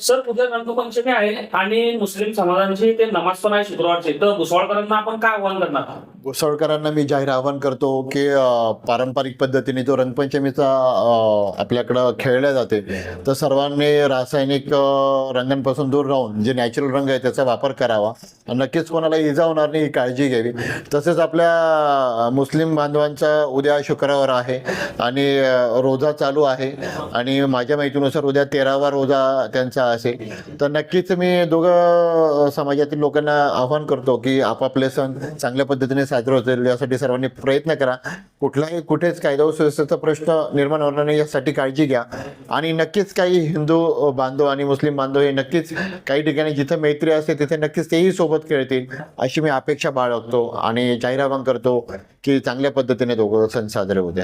Sir उद्या रंगपंचमी आहे आणि मुस्लिम समाजांची ते नमाज पण आहे शुक्रवारची. तर भुसावळकरांना आपण काय आव्हान करणार घुसळकरांना मी जाहीर आवाहन करतो की अ, पारंपरिक पद्धतीने जो रंगपंचमीचा अ, आपल्याकडं खेळल्या जाते तर सर्वांनी रासायनिक अ, रंगांपासून दूर राहून जे नॅचरल रंग आहे त्याचा वापर करावा. आणि नक्कीच कोणाला इजा होणार नाही ही काळजी घ्यावी. तसेच आपल्या अ, मुस्लिम बांधवांचा उद्या शुक्रवार आहे आणि अ, रोजा चालू आहे. आणि माझ्या माहितीनुसार उद्या तेरावा रोजा त्यांचा असेल तर नक्कीच मी दोघं समाजातील लोकांना आवाहन करतो की आपापले सण चांगल्या पद्धतीने साजरे होतील. यासाठी सर्वांनी प्रयत्न करा. कुठलाही कुठेच कायदा सुव्यवस्थेचा प्रश्न निर्माण होणार नाही यासाठी काळजी घ्या. आणि नक्कीच काही हिंदू बांधव आणि मुस्लिम बांधव हे नक्कीच काही ठिकाणी जिथं मैत्री असते तिथे नक्कीच तेही सोबत खेळतील अशी मी अपेक्षा बाळगतो आणि जाहीर आवाहन करतो की चांगल्या पद्धतीने दोघं सण साजरे होते